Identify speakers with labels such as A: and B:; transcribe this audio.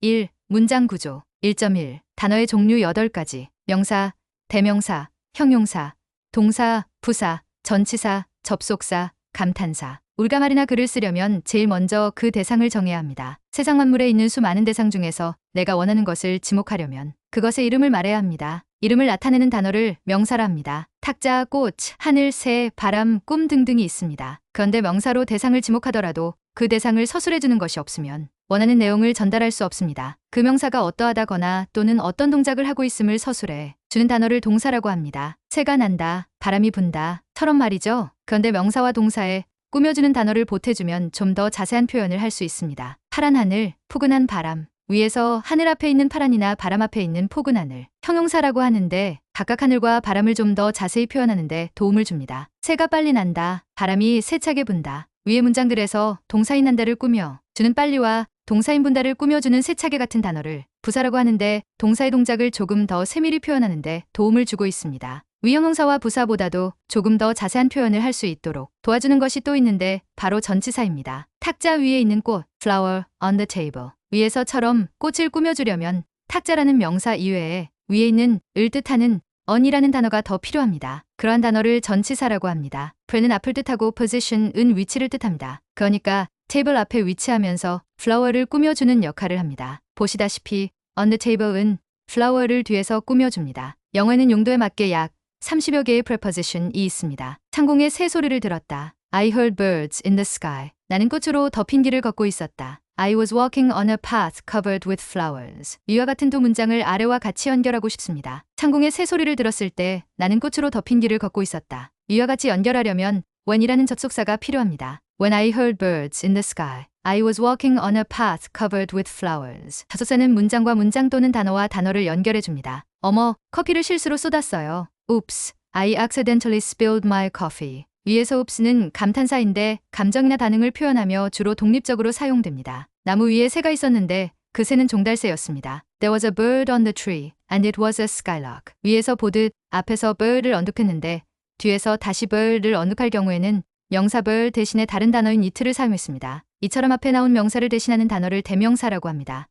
A: 1. 문장 구조 1.1 단어의 종류 8가지 명사, 대명사, 형용사, 동사, 부사, 전치사, 접속사, 감탄사 울가말이나 글을 쓰려면 제일 먼저 그 대상을 정해야 합니다. 세상 만물에 있는 수많은 대상 중에서 내가 원하는 것을 지목하려면 그것의 이름을 말해야 합니다. 이름을 나타내는 단어를 명사라 합니다. 탁자, 꽃, 하늘, 새, 바람, 꿈 등등이 있습니다. 그런데 명사로 대상을 지목하더라도 그 대상을 서술해주는 것이 없으면 원하는 내용을 전달할 수 없습니다. 그 명사가 어떠하다거나 또는 어떤 동작을 하고 있음을 서술해 주는 단어를 동사라고 합니다. 새가 난다, 바람이 분다, 처럼 말이죠. 그런데 명사와 동사에 꾸며주는 단어를 보태주면 좀 더 자세한 표현을 할 수 있습니다. 파란 하늘, 포근한 바람. 위에서 하늘 앞에 있는 파란이나 바람 앞에 있는 포근 하늘. 형용사라고 하는데 각각 하늘과 바람을 좀 더 자세히 표현하는데 도움을 줍니다. 새가 빨리 난다, 바람이 세차게 분다. 위의 문장들에서 동사인 난다를 꾸며 주는 빨리와 동사인 분다를 꾸며주는 세차게 같은 단어를 부사라고 하는데 동사의 동작을 조금 더 세밀히 표현하는데 도움을 주고 있습니다. 위형용사와 부사보다도 조금 더 자세한 표현을 할 수 있도록 도와주는 것이 또 있는데 바로 전치사입니다. 탁자 위에 있는 꽃, flower on the table. 위에서처럼 꽃을 꾸며주려면 탁자라는 명사 이외에 위에 있는 을 뜻하는 on이라는 단어가 더 필요합니다. 그러한 단어를 전치사라고 합니다. pre는 앞을 뜻하고 position은 위치를 뜻합니다. 그러니까 테이블 앞에 위치하면서 flower를 꾸며주는 역할을 합니다. 보시다시피 on the table은 flower를 뒤에서 꾸며줍니다. 영어에는 용도에 맞게 약 30여 개의 preposition이 있습니다. 창공에 새 소리를 들었다. I heard birds in the sky. 나는 꽃으로 덮인 길을 걷고 있었다. I was walking on a path covered with flowers. 이와 같은 두 문장을 아래와 같이 연결하고 싶습니다. 창공에 새 소리를 들었을 때 나는 꽃으로 덮인 길을 걷고 있었다. 이와 같이 연결하려면 when이라는 접속사가 필요합니다. When I heard birds in the sky. I was walking on a path covered with flowers. 접속사는 문장과 문장 또는 단어와 단어를 연결해 줍니다. 어머, 커피를 실수로 쏟았어요. Oops, I accidentally spilled my coffee. 위에서 oops는 감탄사인데 감정이나 반응을 표현하며 주로 독립적으로 사용됩니다. 나무 위에 새가 있었는데 그 새는 종달새였습니다. There was a bird on the tree and it was a skylark. 위에서 보듯 앞에서 bird을 언급했는데 뒤에서 다시 bird를 언급할 경우에는 명사 bird 대신에 다른 단어인 it를 사용했습니다. 이처럼 앞에 나온 명사를 대신하는 단어를 대명사라고 합니다.